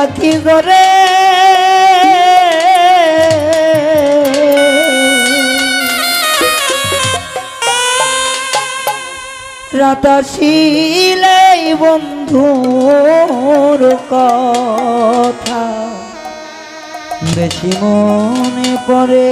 আখি করে রাতাশিলাই বন্ধুর কথা বেশি মনে পড়ে।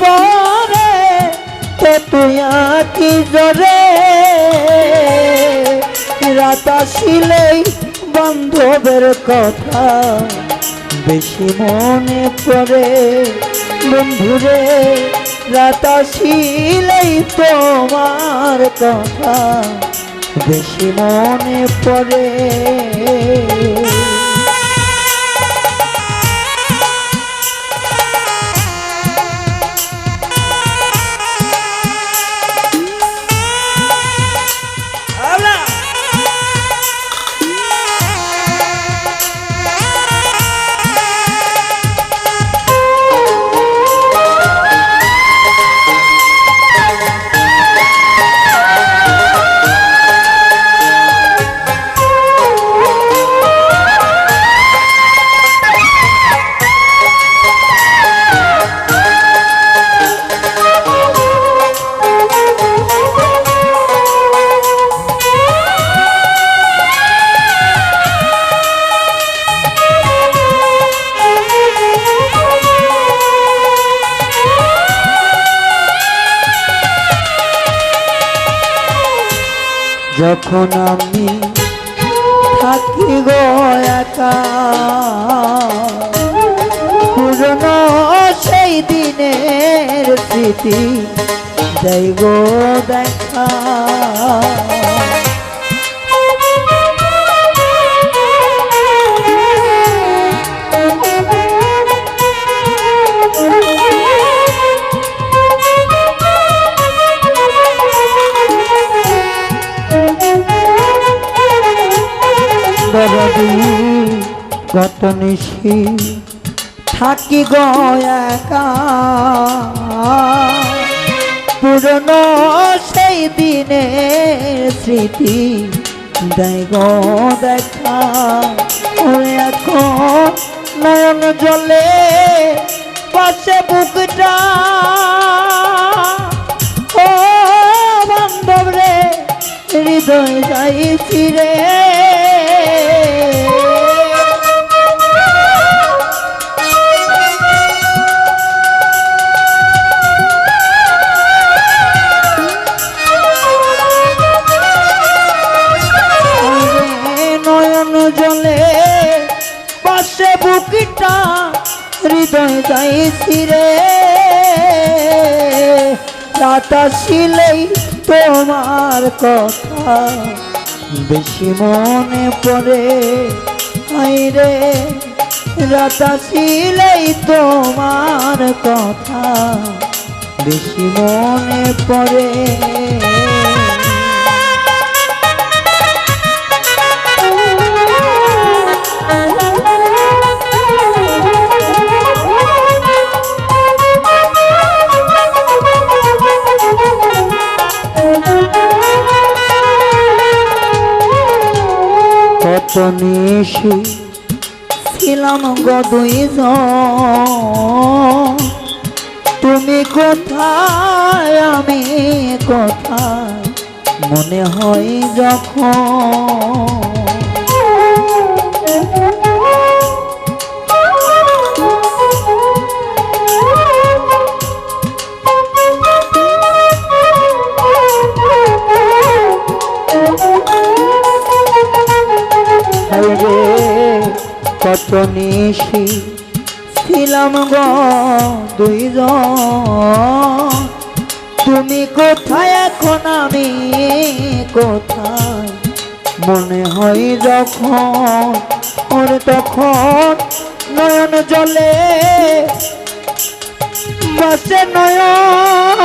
পড়ে তো তুই আঁকি জরে। রাত আসিলেই বান্ধবের কথা বেশি মনে পড়ে। বন্ধুরে, রাত আসিলেই তোমার কথা বেশি মনে পড়ে। যখন আমি থাকি গো একা পুরনো সেই দিনের স্মৃতি দেখা। কত নিশি থাকি গো একা। পুরনো সেই দিনের স্মৃতি দেয় গো দেখা। এখন নয়ন জলে পাশে বুকটা। ও বান্ধব রে, হৃদয় যাই ফিরে ফিরে রাতা শিলেই তোমার কথা। বেশি মনে পড়ে আইরে রাতা শিলেই তোমার কথা। বেশি মনে পড়ে নিশি ছিলাম গদই তুমি কোথায় আমি কোথায়? মনে হয় যখন নিশি ছিলাম গ দুইজন। তুমি কোথায়, এখন আমি কোথায়? মনে হয় যখন, ওর তখন নয়ন জলে, বসে নয়ন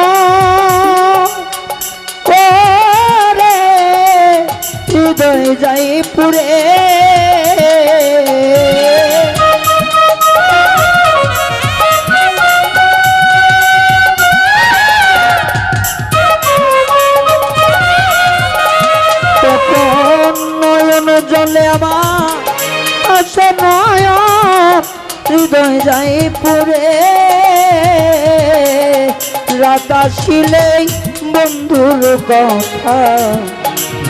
হৃদয় যাই পুরে হৃদয় যাই পুরে রাত আসিলেই বন্ধুর কথা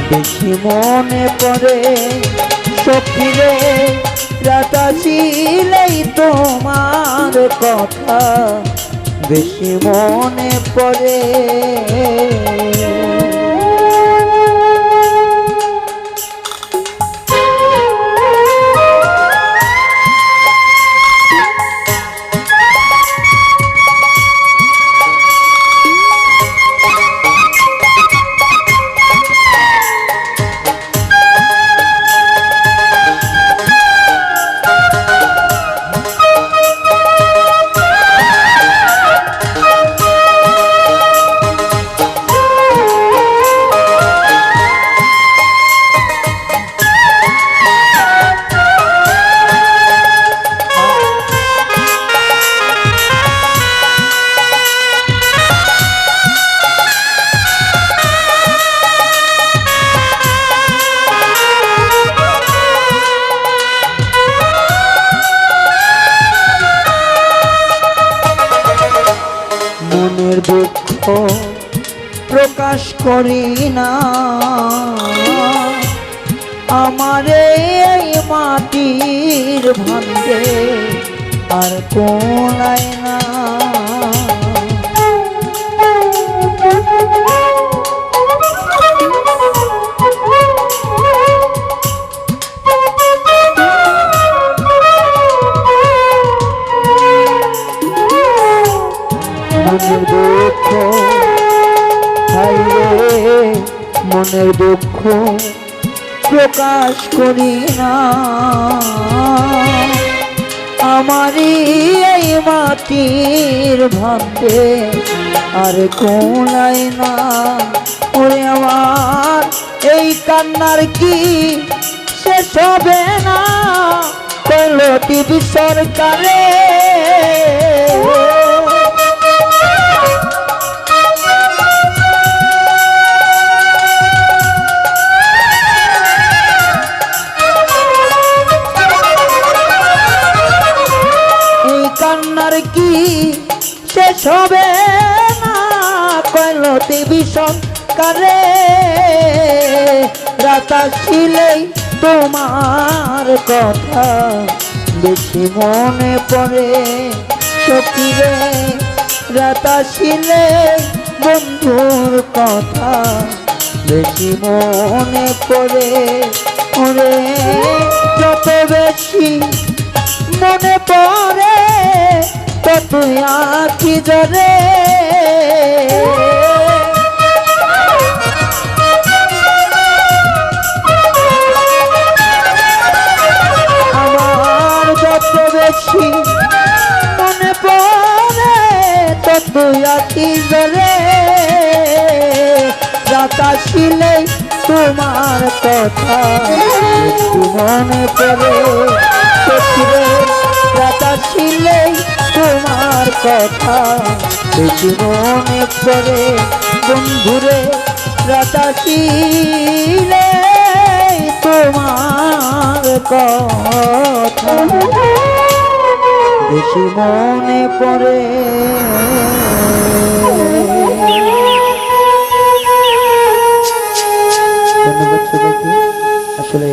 বেশি মনে পড়ে। সখিরে, রাত আসিলেই তোমার কথা বেশি মনে পড়ে। প্রকাশ করি না। আমার এই মাটির ভাঙ্গে আর কোলায় দুঃখ প্রকাশ করি না। আমারই এই মাটির ভাবতে আর কোনাই না। ওরে আমার, এই কান্নার কি শেষ হবে না? টিভি সরকারে হবে না কইল কারে? রাতা ছিলেই তোমার কথা। বেশি মনে পড়ে সখিরে রাতা ছিলে বন্ধুর কথা। বেশি মনে পড়ে ওরে, যত বেশি মনে পড়ে তুই আঁকি জরে আমার যত বেশি মনে পড়ে, তো তুই আঁকি জরে রাত আসিলেই তোমার কথা, একটু মনে পড়ে সত্যিরে রাত আসিলেই তোমার কথা দেখি মনে পড়ে। বন্ধুরে রাতা কিলে তোমার কথা দেখি মনে পড়ে। আসলে